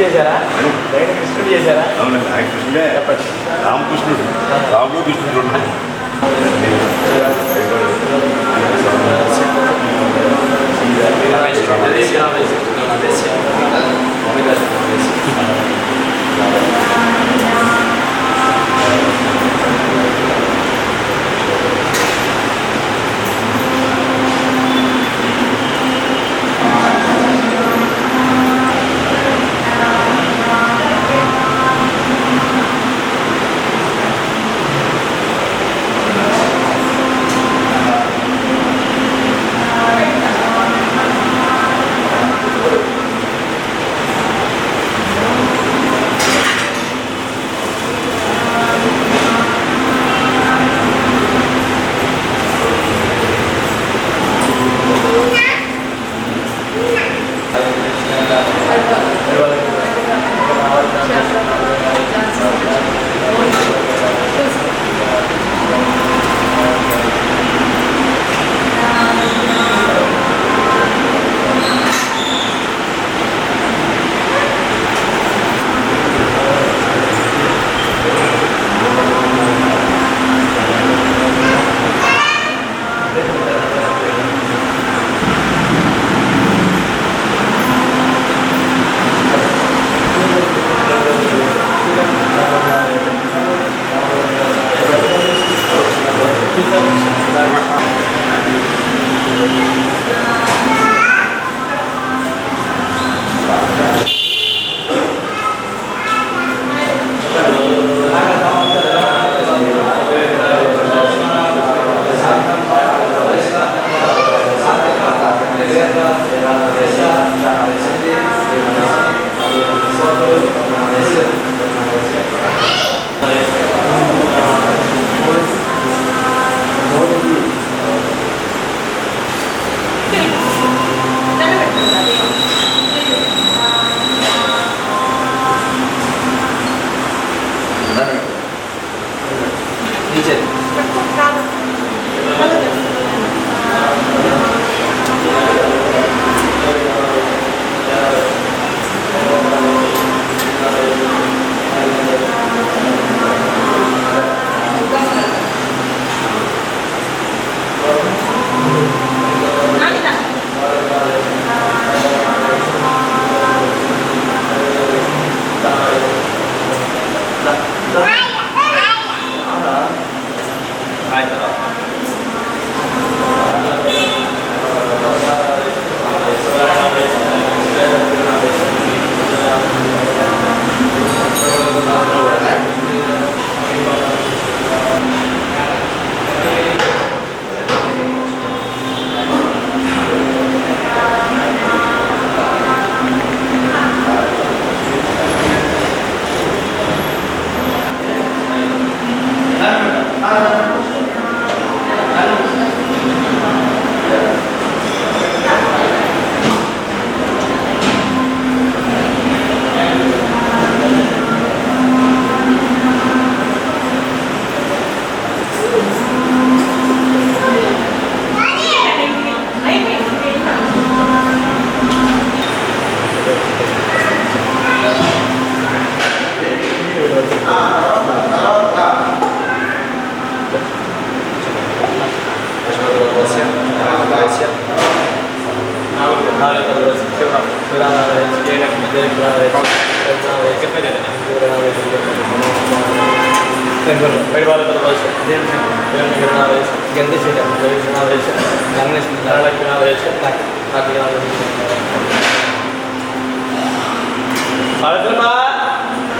చేశారా కృష్ణుడు చేశారా అవునండి ఆయన కృష్ణుడే. రామకృష్ణుడు. రాముడు కృష్ణుడు. Gracias. పరిపాలకరవేశ కిరణావేశ గంగశేష రవిశనావేశ గణేష్ నారాయణావేశ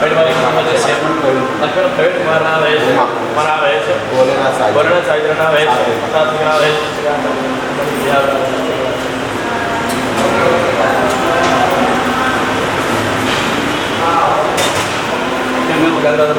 పరిపాలక లక్ష్మణ ప్రవేశ మరణావేశ మనావేశ వరుణ సాయిధరణావేశ సాత్వికనావేశ గంగాధర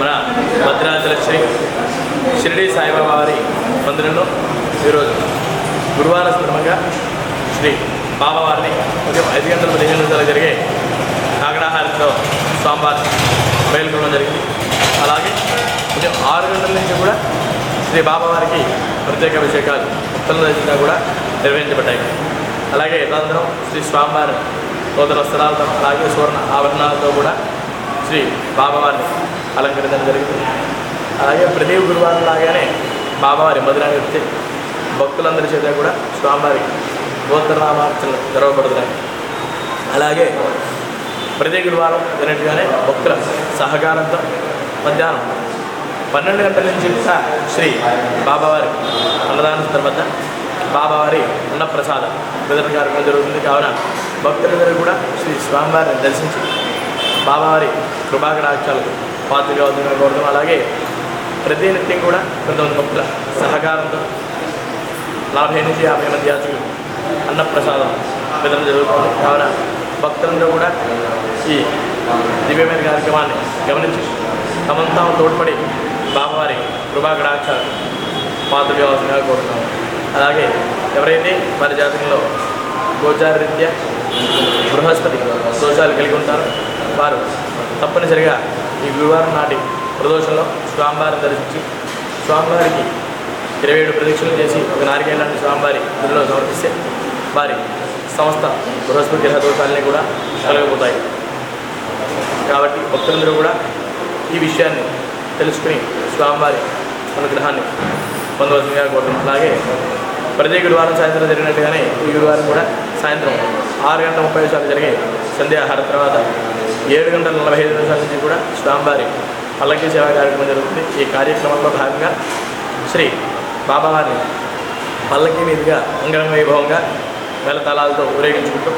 మన భద్రాచల శ్రీ షిరిడి సాయిబాబా వారి మందిరంలో ఈరోజు గురువారం సందర్భంగా శ్రీ బాబావారిని ఉదయం ఐదు గంటల పదిహేను నిమిషాలు జరిగే కాకడాహారంతో సాంబార్ బయలుకోవడం జరిగింది. అలాగే ఉదయం ఆరు గంటల నుంచి కూడా శ్రీ బాబావారికి ప్రత్యేక అభిషేకాలు భక్తుల దర్శనంగా కూడా నిర్వహించబడ్డాయి. అలాగే తదనంతరం శ్రీ స్వామివారి నూతన వస్త్రాలతో అలాగే సువర్ణ ఆభరణాలతో కూడా శ్రీ బాబావారిని అలంకరించడం జరిగింది. అలాగే ప్రతి గురువారం లాగానే బాబావారి మధురాన్ని వచ్చి భక్తులందరి చేత కూడా స్వామివారి గోత్రనామార్చనలు జరగబడుతున్నాయి. అలాగే ప్రతి గురువారం జరిగినట్టుగానే భక్తుల సహకారంతో మధ్యాహ్నం పన్నెండు గంటల నుంచి కూడా శ్రీ బాబావారి అన్నదాన తర్వాత బాబావారి అన్నప్రసాదం వితరణ కార్యక్రమం జరుగుతుంది. కావున భక్తులందరూ కూడా శ్రీ స్వామివారిని దర్శించి బాబావారి కృపాకటాక్షాలకు పాత్రగా అవుతుందని అలాగే ప్రతి నిత్యం కూడా కొంతమంది భక్తుల సహకారంతో నలభై నుంచి యాభై మంది యాత్రికులు అన్నప్రసాదం వితరణ జరుగుతుంది. కావున భక్తులందరూ కూడా ఈ దివ్యమైన కార్యక్రమాన్ని గమనించి తమంతా తోడ్పడి బాబావారి కృపాకడాక్షాలు పాత్ర కావాల్సిందిగా కోరుతున్నాము అలాగే ఎవరైతే వారి జాతకంలో గోచారరీత్యా బృహస్పతి దోషాలు కలిగి ఉంటారో వారు తప్పనిసరిగా ఈ గురువారం నాటి ప్రదోషంలో స్వామివారిని దర్శించి స్వామివారికి ఇరవై ఏడు ప్రదక్షిణలు చేసి ఒక నారికేళ్ళని స్వామివారి గుడిలో సమర్పిస్తే వారి సంస్థ బృహస్పతి గ్రహ దోషాలని కూడా కలగబోతాయి కాబట్టి భక్తులందరూ కూడా ఈ విషయాన్ని తెలుసుకుని స్వామివారి అనుగ్రహాన్ని పొందవలసిందిగా కోరుతున్నాం. అలాగే ప్రతి గురువారం సాయంత్రం జరిగినట్టుగానే ఈ గురువారం కూడా సాయంత్రం ఆరు గంటల ముప్పై నిమిషాలు జరిగే సంధ్యాహార తర్వాత ఏడు గంటల నలభై ఐదు నిమిషాల నుంచి కూడా స్వామివారి పల్లకి సేవా కార్యక్రమం జరుగుతుంది. ఈ కార్యక్రమంలో భాగంగా శ్రీ బాబావారిని పల్లకి మీదుగా అంగరంగ వైభవంగా మేళతాళాలతో ఊరేగించుకుంటూ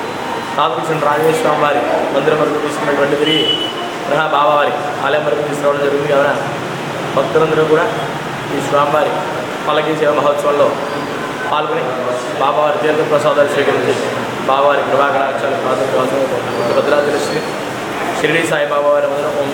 తాతకృష్ణ రాజేశ్వర వారి మందిరం వరకు తీసుకున్నటువంటి తిరిగి పునః బాబావారి ఆలయం వరకు తీసుకురావడం జరిగింది కావున భక్తులందరూ కూడా ఈ స్వామివారి పల్లకి సేవ మహోత్సవంలో పాల్గొని బాబావారి తీర్థ ప్రసాదాలు స్వీకరించి బాబావారి కృపాకరాక్షాలు పాత్ర భద్రాద్రి శ్రీ షిరిడి సాయిబాబా వారి మందిరం ఓం